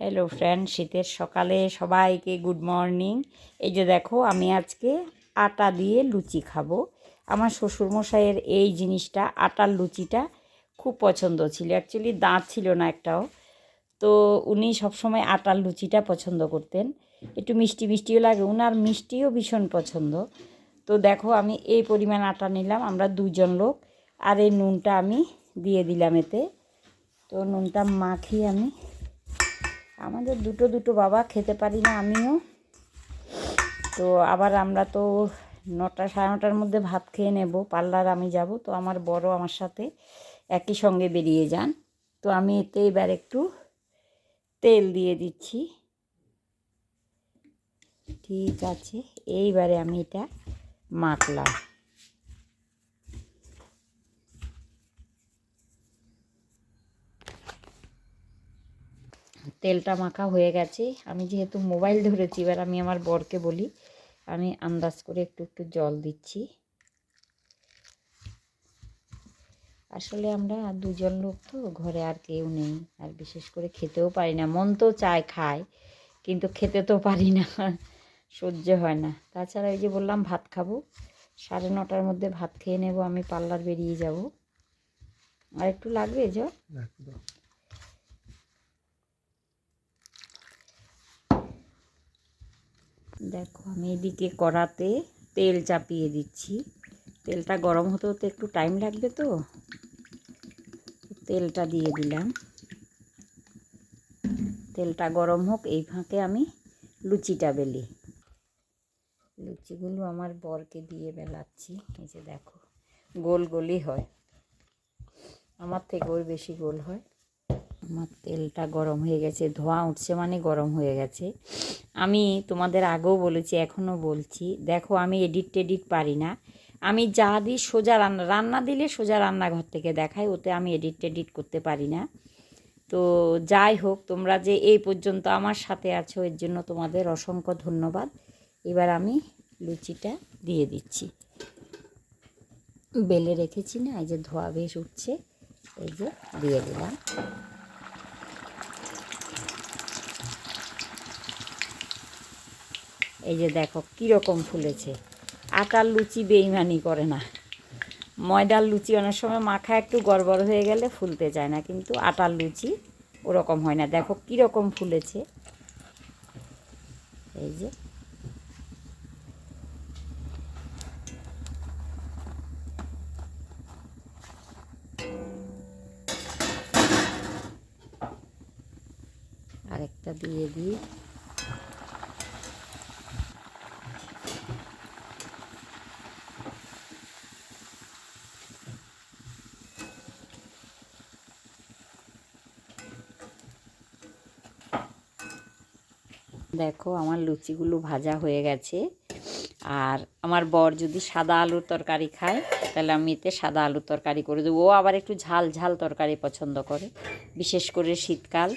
Hello friend শীতের সকালে সবাইকে গুড মর্নিং এই যে দেখো, আমি আজকে আটা দিয়ে লুচি খাব। আমার শ্বশুরমশাইয়ের এই জিনিসটা, আটার লুচিটা খুব পছন্দ ছিল। অ্যাকচুয়ালি দাঁত ছিল না একটাও। তো উনি সবসময় আটার লুচিটা পছন্দ করতেন। একটু মিষ্টি মিষ্টিও লাগে। উনার মিষ্টিও ভীষণ পছন্দ। তো দেখো, আমি এই পরিমাণ আটা নিলাম। আমরা দুজন লোক। আর এই নুনটা আমি দিয়ে দিলাম এতে। তো নুনটা মাখিয়ে আমি আমাদের দুটো দুটো বাবা খেতে পারি না আমিও। তো আবার আমরা তো নটা, সাড়ে নটার মধ্যে ভাত খেয়ে নেব, পার্লার আমি যাব, তো আমার বড় আমার সাথে একই সঙ্গে বেরিয়ে যান। তো আমি এতে এবার একটু তেল দিয়ে দিচ্ছি। ঠিক আছে, এইবারে আমি এটা মাখলাম। তেলটা মাখা হয়ে গেছে। আমি যেহেতু মোবাইল ধরেছি, এবার আমি আমার বরকে বলি, আমি আন্দাজ করে একটু একটু জল দিচ্ছি। আসলে আমরা দুজন লোক তো, ঘরে আর কেউ নেই, আর বিশেষ করে খেতেও পারি না। মন তো চায় খায়, কিন্তু খেতে তো পারি না, সহ্য হয় না। তাছাড়া ওই যে বললাম, ভাত খাব। সাড়ে নটার মধ্যে ভাত খেয়ে নেব, আমি পার্লার বেরিয়ে যাব। আর একটু লাগবে জল? দেখো, আমি এদিকে কড়াতে তেল চাপিয়ে দিচ্ছি। তেলটা গরম হতে হতে একটু টাইম লাগবে তো। তেলটা দিয়ে দিলাম। তেলটা গরম হোক, এই ফাঁকে আমি লুচিটা বেলি। লুচিগুলো আমার বরকে দিয়ে বেলাচ্ছি। এই যে দেখো, গোল গোলই হয়। আমার থেকে ওর বেশি গোল হয়। আমার তেলটা গরম হয়ে গেছে, ধোঁয়া উঠছে মানে গরম হয়ে গেছে। আমি তোমাদের আগেও বলেছি, এখনও বলছি। দেখো, আমি এডিট টেডিট পারি না। আমি যা দিই সোজা রান্না রান্না দিলে সোজা রান্নাঘর থেকে দেখাই, ওতে আমি এডিট টেডিট করতে পারি না। তো যাই হোক, তোমরা যে এই পর্যন্ত আমার সাথে আছো, এর জন্য তোমাদের অসংখ্য ধন্যবাদ। এবার আমি লুচিটা দিয়ে দিচ্ছি। বেলে রেখেছি না, এই যে ধোয়া বেশ উঠছে, এই যে দিয়ে দিলাম। এই যে দেখো, কীরকম ফুলেছে। আটার লুচি বেইমানি করে না। ময়দার লুচি অনেক সময় মাখা একটু গড়বড় হয়ে গেলে ফুলতে চায় না, কিন্তু আটার লুচি ওরকম হয় না। দেখো কীরকম ফুলেছে। এই যে। আরেকটা দিয়ে দিই। দেখো আমার লুচিগুলো ভাজা হয়ে গেছে। আর আমার বর যদি সাদা আলুর তরকারি খায়, তাহলে আমি এতে সাদা আলুর তরকারি করে দেবো। ও আবার একটু ঝাল ঝাল তরকারি পছন্দ করে, বিশেষ করে শীতকাল।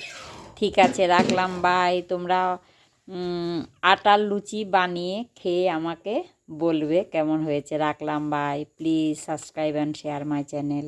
ঠিক আছে, রাখলাম বাই তোমরা আটার লুচি বানিয়ে খেয়ে আমাকে বলবে কেমন হয়েছে। রাখলাম bye please subscribe and share my channel